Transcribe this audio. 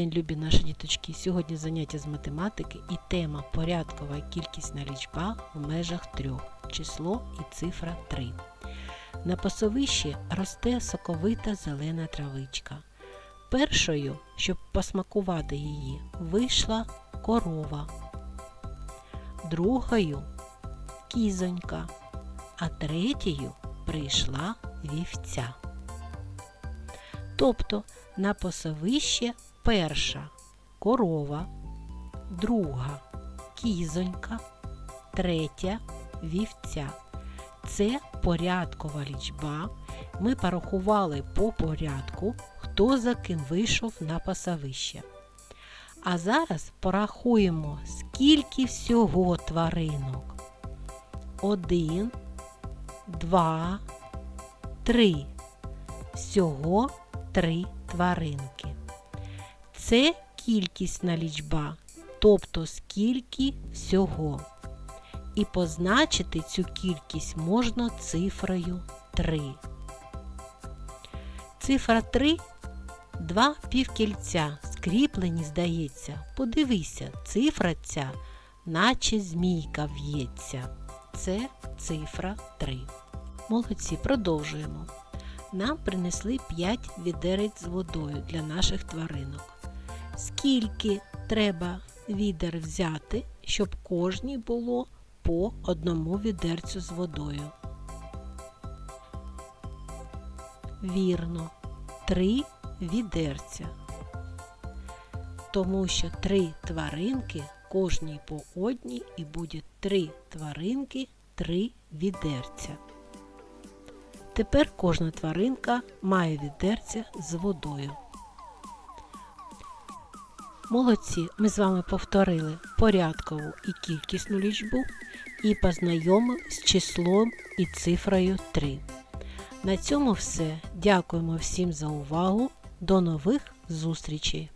день, любі наші діточки! Сьогодні заняття з математики і тема порядкова кількісна лічба в межах трьох, число і цифра 3. На пасовищі росте соковита зелена травичка. Першою, щоб посмакувати її, вийшла корова, другою кізонька, а третьою прийшла вівця. Тобто на пасовище перша корова, друга кізонька, третя вівця. Це порядкова лічба. Ми порахували по порядку, хто за ким вийшов на пасовище. А зараз порахуємо, скільки всього тваринок. Один, два, три. Всього три тваринки. Це кількісна лічба, тобто скільки всього. І позначити цю кількість можна цифрою 3. Цифра 3 два півкільця, скріплені, здається. Подивися, цифра ця, наче змійка в'ється. Це цифра 3. Молодці, продовжуємо. Нам принесли 5 відерець з водою для наших тваринок. Скільки треба відер взяти, щоб кожній було по одному відерцю з водою? Вірно, три відерця. Тому що три тваринки кожній по одній і буде три тваринки, три відерця. Тепер кожна тваринка має відерця з водою. Молодці, ми з вами повторили порядкову і кількісну лічбу і познайомили з числом і цифрою 3. На цьому все. Дякуємо всім за увагу. До нових зустрічей!